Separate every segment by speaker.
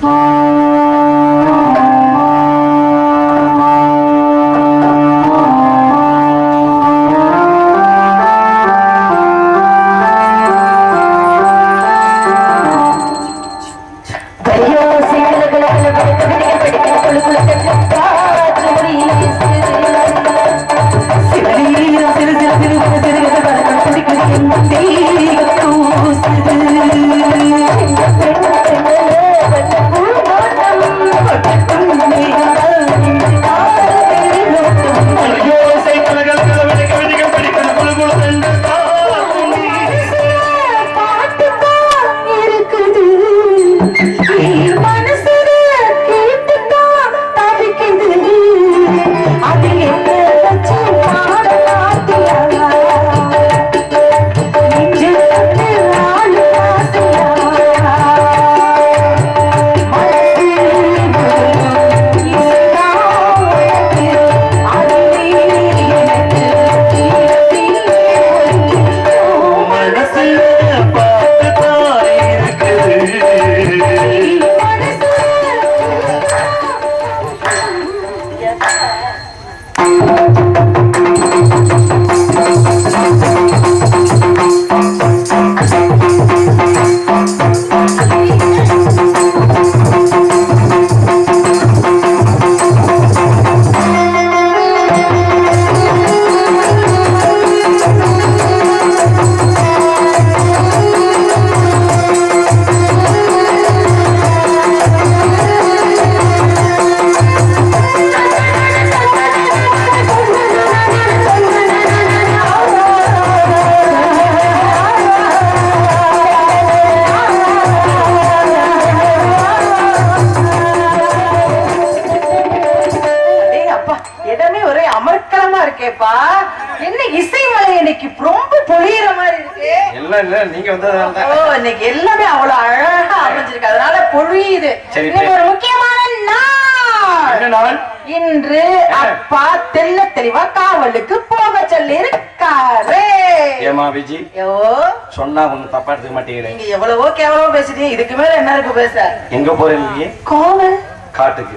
Speaker 1: Oh. அது
Speaker 2: சொன்னா ஒண்ணு தப்பா எடுத்துக்க மாட்டேங்கிறேன்.
Speaker 3: நீங்க எவ்வளவோ கேவலமா பேசிட்டீங்க இதுக்கு மேல என்ன இருக்கு பேச?
Speaker 2: எங்க போறேன் நீங்க
Speaker 3: கோவல்
Speaker 2: காட்டுக்கு.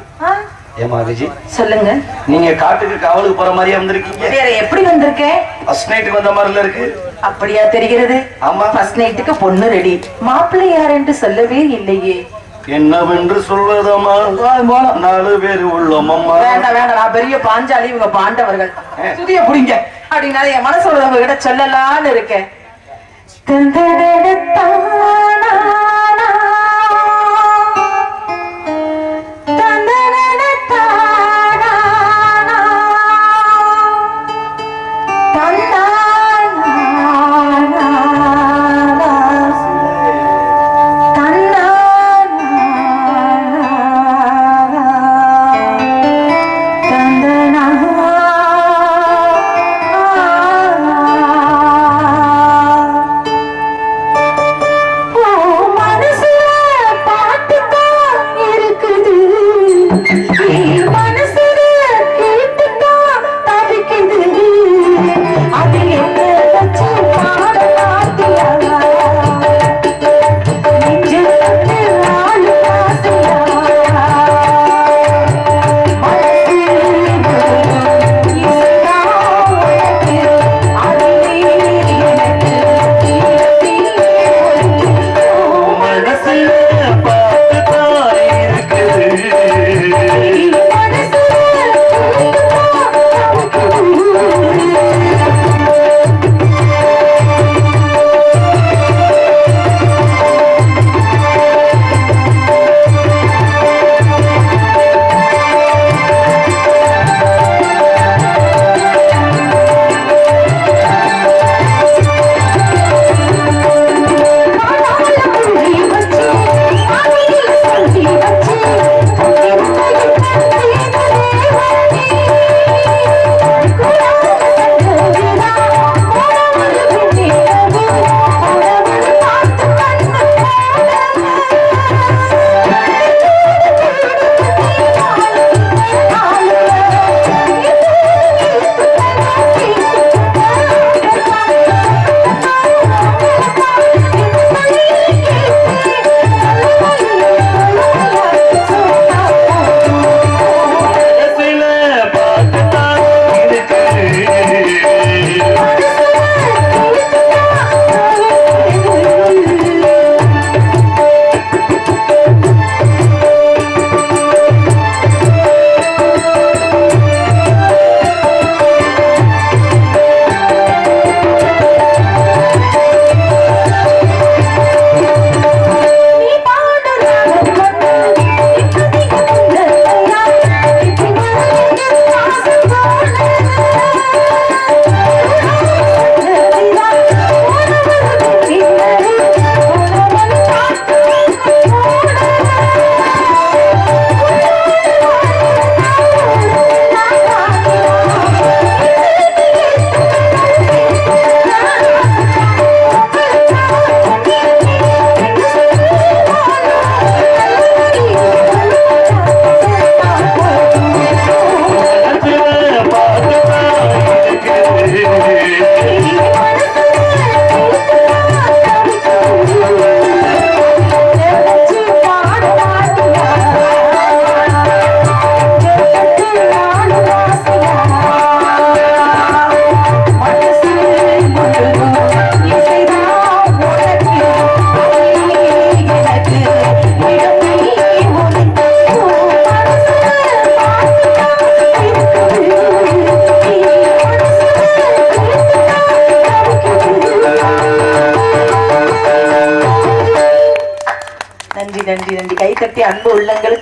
Speaker 2: ஏமா விஜி
Speaker 3: சொல்லுங்க.
Speaker 2: நீங்க காட்டுக்கு காவலுக்கு போற மாதிரியா வந்திருக்கீங்க?
Speaker 3: வேற எப்படி வந்திருக்கேன்
Speaker 2: ஃபர்ஸ்ட் நைட்டுக்கு வந்த மாதிரில இருக்கு.
Speaker 3: அப்படியா தெரிகிறது?
Speaker 2: ஆமா.
Speaker 3: ஃபர்ஸ்ட் நைட்டுக்கு பொண்ணு ரெடி மாப்பிள்ளை யார் என்று சொல்லவே இல்லையே.
Speaker 2: என்னவென்று சொல்வதம்மா நாலு பேர் உள்ளோமம்மா
Speaker 3: வேண்டாம் வேண்டாம். நான் பெரிய பாஞ்சாலி இவங்க பாண்டவர்கள். சுதிய புடிங்க. அப்படின்னா என் மனசோட உங்க கிட்ட சொல்லலாம்னு இருக்கேன்.
Speaker 1: ഗന്ധകടത്താണ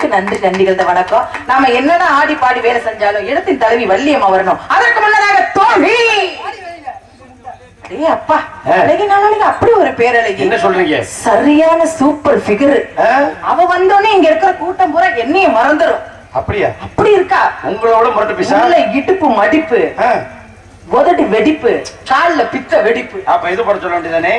Speaker 1: நன்றி நன்றிகள் வணக்கம். நாம என்னதான் ஆடி பாடி வேலை செஞ்சாலும் இடத்தின் தலைவி வள்ளியம்மா வரணும். அதற்கு முன்னதாக தோல்வி ஏய் அப்பா
Speaker 2: ஆ.
Speaker 1: அழகி நாளைக்கு அப்படி ஒரு பேரழகி.
Speaker 2: என்ன சொல்றீங்க?
Speaker 1: சரியான சூப்பர் ஃபிகர்
Speaker 2: ஆ?
Speaker 1: அவ வந்தோடனே இங்க இருக்கிற கூட்டம் பூரா என்னைய மறந்துரும்.
Speaker 2: அப்படியா?
Speaker 1: அப்படி இருக்கா?
Speaker 2: உங்களோட முரட்டு பிசா
Speaker 1: உள்ள இடுப்பு மடிப்பு
Speaker 2: ஆ,
Speaker 1: உதடு வெடிப்பு கால்ல பித்த வெடிப்பு.
Speaker 2: அப்ப இது போட சொல்ல வேண்டியதானே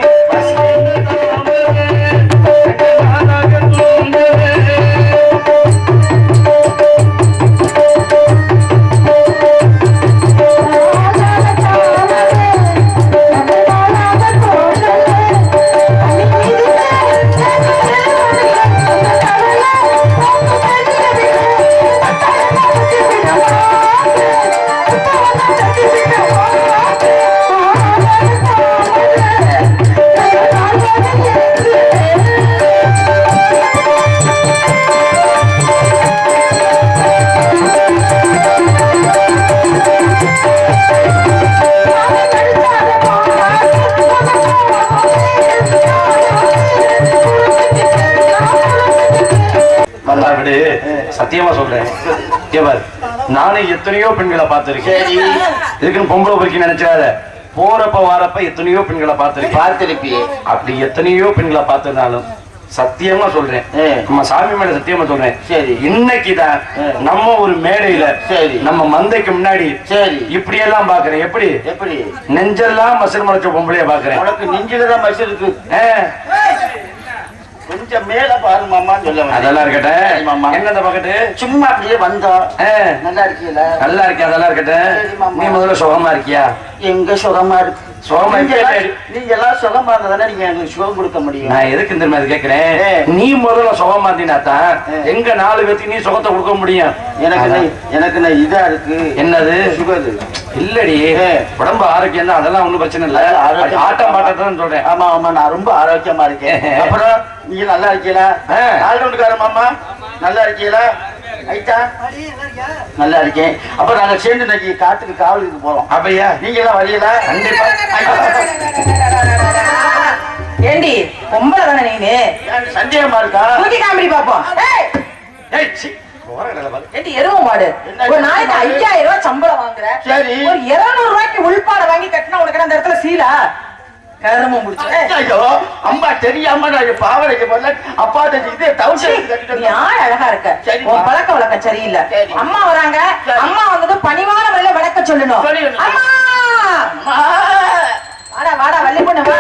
Speaker 2: பெண்களை பார்த்திருக்கேன். இதுக்குன்னு பொம்பளை பொறுக்கி நினைச்சாத போறப்ப வாரப்ப எத்தனையோ பெண்களை பார்த்திருக்கேன்.
Speaker 4: பார்த்திருப்பியே.
Speaker 2: அப்படி எத்தனையோ பெண்களை பார்த்திருந்தாலும் சத்தியமா சொல்றேன். நம்ம சாமி மேல சத்தியமா சொல்றேன்.
Speaker 4: சரி.
Speaker 2: இன்னைக்குதான். நம்ம ஒரு மேடையில
Speaker 4: சரி.
Speaker 2: நம்ம மந்தைக்கு முன்னாடி
Speaker 4: சரி.
Speaker 2: இப்படி எல்லாம் பாக்குறேன் எப்படி?
Speaker 4: எப்படி?
Speaker 2: நெஞ்செல்லாம் மசல் முளைச்ச பொம்பளைய பாக்குறேன்
Speaker 4: உனக்கு நெஞ்சில்தான் மசி இருக்கு.
Speaker 2: ஆ,
Speaker 4: கொஞ்சம் மேல பாரு மாமான்னு சொல்ல.
Speaker 2: அதெல்லாம்
Speaker 4: சரி,
Speaker 2: இருக்கட்டும்
Speaker 4: மாமா.
Speaker 2: என்ன இந்த பக்கத்து?
Speaker 4: சும்மா அப்படியே வந்தோம் நல்லா இருக்கீங்களா
Speaker 2: நல்லா இருக்கேன் அதெல்லாம்
Speaker 4: மாமா.
Speaker 2: நீ முதல்ல சுகமா இருக்கியா?
Speaker 4: எங்க சுகமா இருக்கு? நீங்க. எல்லாம்- சுகமா இருந்தா நீங்க எனக்கு சுகம் கொடுக்க முடியும்.
Speaker 2: நான் எதுக்கு இந்த மாதிரி கேக்குறேன். நீ முதல்ல சுகமா இருந்தீனா தான்
Speaker 4: ஏ.
Speaker 2: எங்க நாலு பேத்துக்கு நீ சுகத்தை கொடுக்க முடியும்?
Speaker 4: எனக்கு இதா இருக்கு.
Speaker 2: என்னது?
Speaker 4: சுகர்.
Speaker 2: இல்லடி. உடம்பு ஆரோக்கியம் தான் அதெல்லாம் ஒண்ணும் பிரச்சனை இல்ல. ஆட்டம் பாட்டம் சொல்றேன்.
Speaker 4: ஆமா ஆமா நான் ரொம்ப ஆரோக்கியமா இருக்கேன். அப்புறம் நீங்க நல்லா இருக்கீங்களா. ஆல்ரவுண்டுக்கார மாமா நல்லா இருக்கீங்களா? நல்லா இருக்கேன். அப்ப நாங்க சேர்ந்து இன்னைக்கு காட்டுக்கு காவலுக்கு போறோம்.
Speaker 2: அப்பையா
Speaker 4: நீங்க எல்லாம் வரீங்களா
Speaker 2: கண்டிப்பா.
Speaker 1: ஏண்டி பொம்பளை தானே நீனு?
Speaker 4: எனக்கு சந்தேகமா இருக்கா?
Speaker 1: தூக்கி காமெடி பாப்போம். ஏய்,
Speaker 2: ஏய், சீ. போறேன் நல்லா பாரு.
Speaker 1: ஏண்டி எருவ மாடு?
Speaker 4: என்ன?
Speaker 1: ஒரு நாளைக்கு ஐயாயிரம் ரூபாய் சம்பளம் வாங்குற.
Speaker 4: சரி.
Speaker 1: ஒரு இருநூறு ரூபாய்க்கு உள்பாட வாங்கி கட்டினா உனக்கு அந்த இடத்துல சீலா? கருமம் முடிச்சு.
Speaker 4: ஐயோ அம்மா தெரியாம நான் பாவடைக்கு போல அப்பா இது தௌசண்ட்
Speaker 1: நீ ஆள் அழகா இருக்க. உன் பழக்க வழக்கம் சரியில்லை.
Speaker 4: சரி.
Speaker 1: அம்மா வராங்க. அம்மா வந்தது பணிவான முறையில விளக்க சொல்லணும். அம்மா! வாடா வாடா வள்ளி பொண்ணு வா.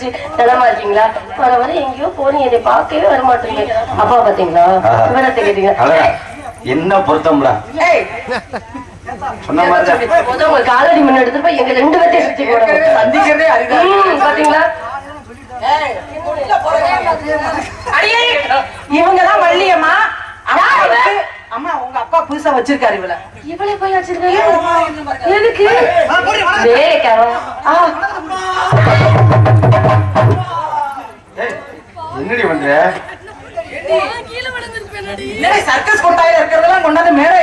Speaker 5: சந்திச்சு நலமா இருக்கீங்களா? வர வர எங்கேயோ போனீங்க என்னை பார்க்கவே வர மாட்டீங்க அப்பா பாத்தீங்களா விவரத்தை கேட்டீங்க.
Speaker 2: அழகா. என்ன பொருத்தம்டா சொன்ன மாதிரி
Speaker 5: உங்க காலடி மண் எடுத்துட்டு போய் எங்க ரெண்டு பேர்த்தையும் சுத்தி போடணும்.
Speaker 1: சந்திக்கிறதே அரிதா.
Speaker 5: ம், பாத்தீங்களா
Speaker 1: அடியே. இவங்கதான் வள்ளியம்மா. அம்மா வந்து- அம்மா உங்க அப்பா புதுசா வச்சிருக்காரு இவள
Speaker 5: இவளை போய் வச்சிருக்காங்க எதுக்கு?
Speaker 2: என்னடி பண்ற?
Speaker 1: என்னடி சர்க்கஸ் கொட்டாயில இருக்கிறதெல்லாம் கொண்டாந்து மேலே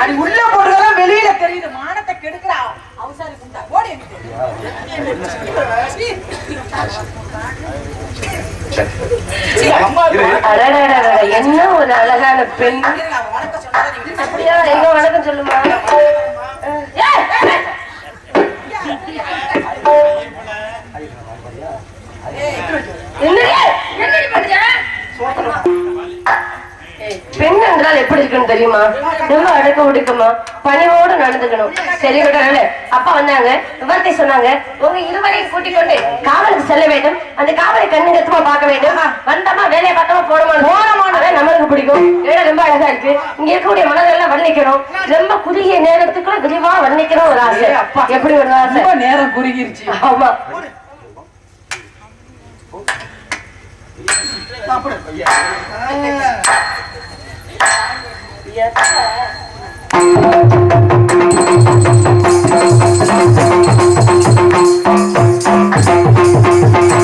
Speaker 1: அடி உள்ள போடுறதெல்லாம் வெளியில தெரியுது. மானத்தை கெடுக்கிறா. அவசாரி குண்டா. ஓடி
Speaker 5: என்ன ஒரு அழகான பெண். அப்படியா? எங்க வணக்கம் சொல்லுமா? முன்னால் எப்படி இருக்குன்னு தெரியுமா? ரொம்ப அடக்க ஒடுக்கமா? பணிவோடு நடந்துக்கணும். சரி விடறாங்க அப்பா வந்தாங்க. விவரத்தை சொன்னாங்க. உங்க இருவரையும் கூட்டிக் கொண்டு காவலுக்கு செல்ல வேண்டும். அந்த காவலை கண்ணு கத்துமா பார்க்க வேண்டும். வந்தமா வேலையை பார்த்தமா போனோமா? போனமான நம்மளுக்கு பிடிக்கும். ஏன்னா ரொம்ப அழகா இருக்கு. இங்க இருக்கக்கூடிய மனதெல்லாம் வர்ணிக்கிறோம் ரொம்ப குறுகிய நேரத்துக்குள்ள விரிவா வர்ணிக்கிறோம் ஒரு ஆசை. எப்படி ஒரு ஆசை?
Speaker 1: நேரம் குறுகிருச்சு.
Speaker 5: ஆமா. சாப்பிடு. Thank you.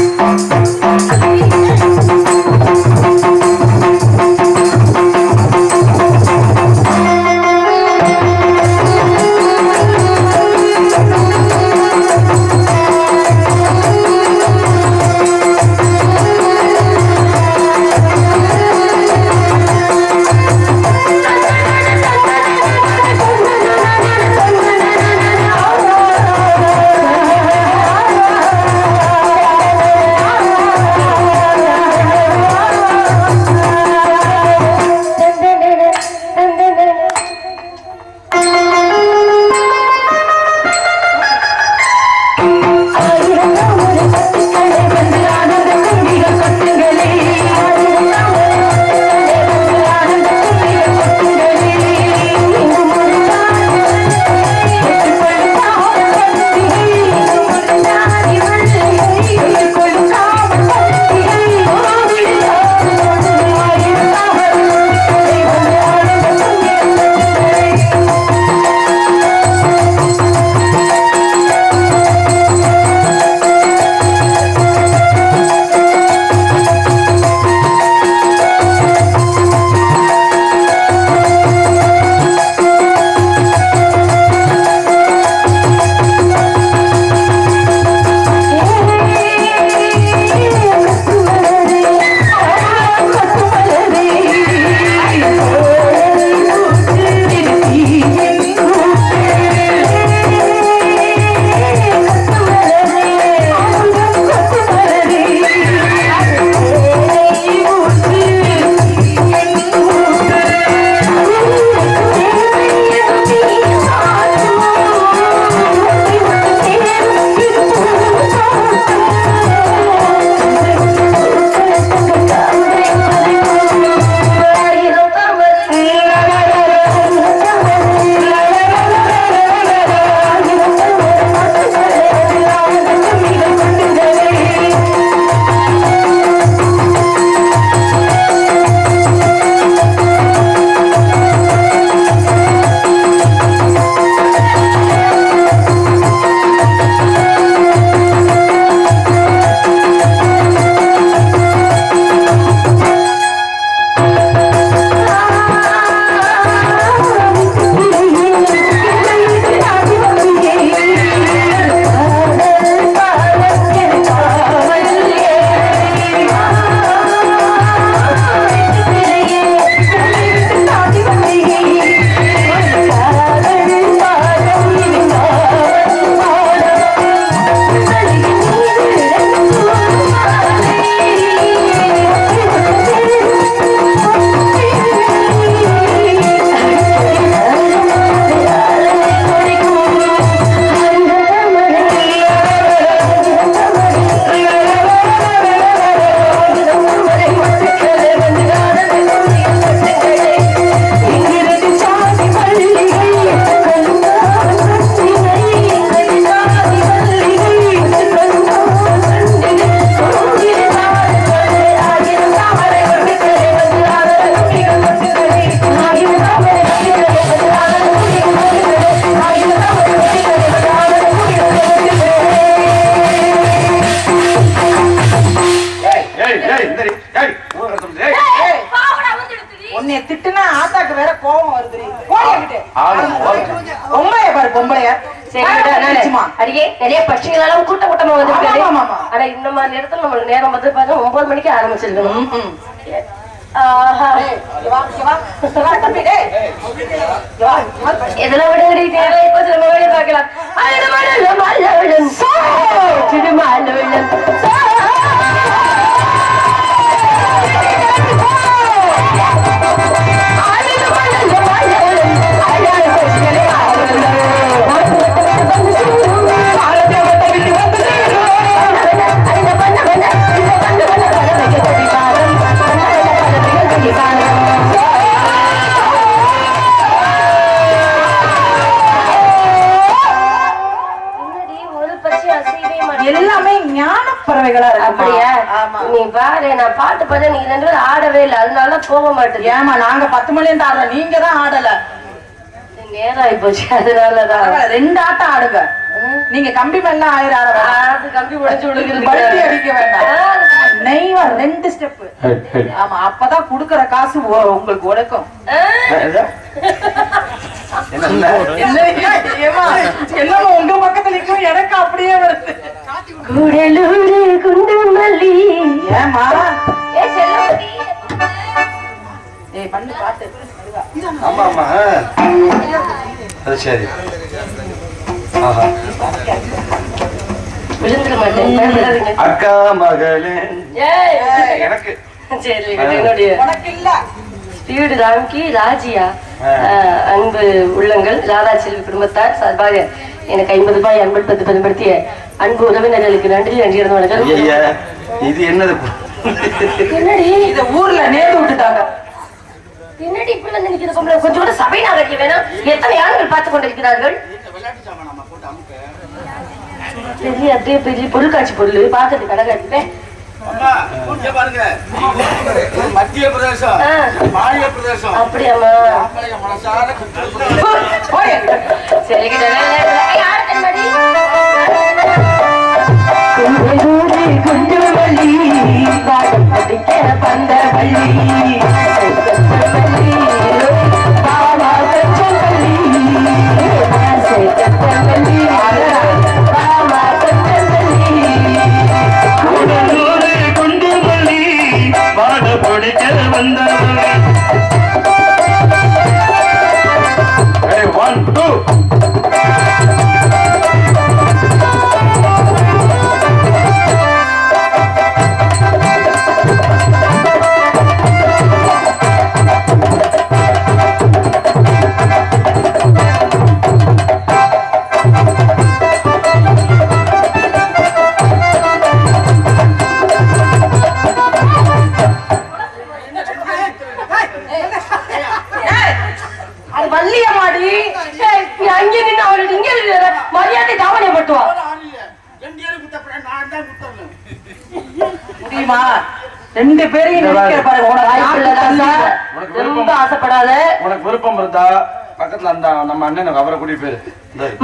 Speaker 5: ஒன்பது மணிக்கு ஆரம்பிச்சிருக்கணும்
Speaker 1: ம், ம்.
Speaker 5: நீங்க ரெண்டு பேரும் ஆடவே இல்லை. அதனால போக மாட்டேன்
Speaker 1: ஏமா நாங்க பத்து மணி இருந்து ஆடுறோம். நீங்க தான் ஆடல.
Speaker 5: நேரம் ஆகி போச்சு. அதனாலதான்
Speaker 1: பரவாயில்ல, ரெண்டு ஆட்டம் ஆடுங்க. நீங்க கம்பி மேல ஆயிரம் ஆட வேணாம்.
Speaker 5: அது கம்பி உடைச்சு விடுகிறது
Speaker 1: பல்டி அடிக்க வேண்டாம். நெய்வா ரெண்டு ஸ்டெப்
Speaker 2: ஹெட், ஹெட்.
Speaker 1: ஆமா அப்பதான் குடுக்கற காசு உங்களுக்கு உடைக்கும்
Speaker 2: என்ன? என்ன?
Speaker 1: ஏமா என்னமோ உங்க பக்கத்துல நிக்கும் எனக்கு அப்படியே வருது.
Speaker 5: குடலூரு குண்டு மல்லி.
Speaker 1: ஏமா
Speaker 2: ஆமா ஆமா. அது சரி. அக்கா மகளே.
Speaker 5: ஏய்
Speaker 2: எனக்கு.
Speaker 5: சரி இது என்னுடைய
Speaker 1: உனக்கு இல்ல
Speaker 5: ஸ்பீடு ராம்கி ராஜியா அன்பு உள்ளங்கள். ராதா செல்வி குடும்பத்தார் சார்பாக எனக்கு ஐம்பது ரூபாய் அன்பளிப்பத்து பயன்படுத்திய அன்பு உறவினர்களுக்கு நன்றி நன்றி இருந்து வணக்கம்.
Speaker 2: ஐயா இது என்னது?
Speaker 5: என்னடி?
Speaker 1: இத ஊர்ல நேர்ந்து விட்டுட்டாங்க.
Speaker 5: என்னடி இப்படி வந்து நிக்கிற பொம்பளை? கொஞ்சம் கூட சபை நாகரிகம் வேணும் எத்தனை ஆண்கள் பார்த்து கொண்டிருக்கிறார்கள்? பெரிய அப்படியே பெரிய பொருட்காட்சி பொருள்.
Speaker 4: இங்க பாருங்க. இது மத்திய பிரதேசம். மாநில பிரதேசம். ஆம்பளைங்க மனசார
Speaker 5: சரி
Speaker 6: வந்த வள்ளி
Speaker 2: டூ அந்த நம்ம அண்ணன் அவரை கூட்டிட்டு போயிரு.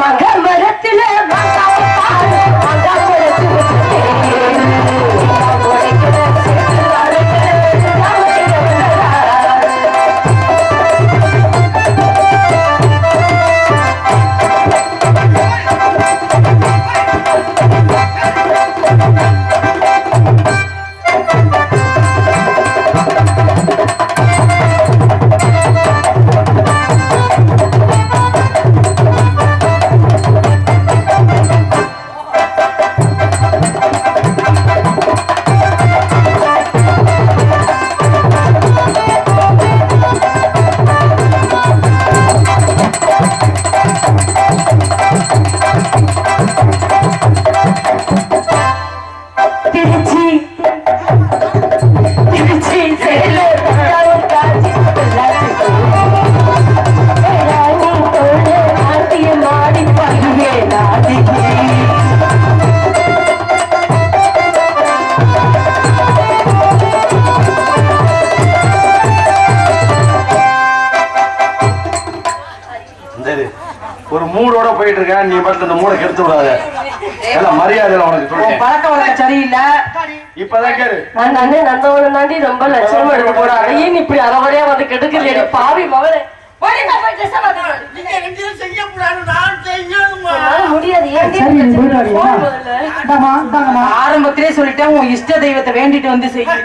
Speaker 2: போயிட்டு இருக்கேன். நீ பார்த்து இந்த மூடை கெடுத்து விடாத. எல்லாம் மரியாதை உனக்கு
Speaker 1: பழக்க வழக்கம் சரியில்லை.
Speaker 7: இப்பதான் கேரு
Speaker 1: நான் அண்ணே நந்தவனம் தாண்டி ரொம்ப லட்சணமா எடுத்து போட அதையும் இப்படி அறவரையா வந்து கெடுக்கலையடி பாவி மகளே.
Speaker 7: செய்யணுமா?
Speaker 5: ஆரம்பத்திலே சொல்லிட்டேன் உன் இஷ்ட தெய்வத்தை வேண்டிட்டு வந்து செய்யும்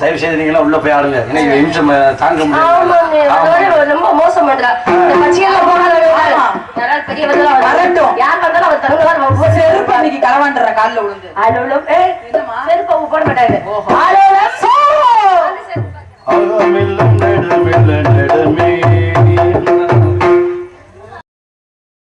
Speaker 2: தயவு செய்து நீங்க உள்ள போய் ஆடுங்க. எனக்கு நிமிஷம் தாங்க
Speaker 1: அதோட ரொம்ப மோசம் பண்றா. பெரியவங்களா வரட்டும். யார் வந்தாலும் அவர் தருங்கதான் நம்ம போட்டு
Speaker 5: செருப்பு அன்னைக்கு களவாண்டுற கால்ல விழுந்து.
Speaker 1: அலுவலம், ஏய்,
Speaker 5: என்னம்மா?
Speaker 1: செருப்பு அவங்க போட மாட்டாங்க
Speaker 5: ஓஹோ.
Speaker 1: அலுவலம்,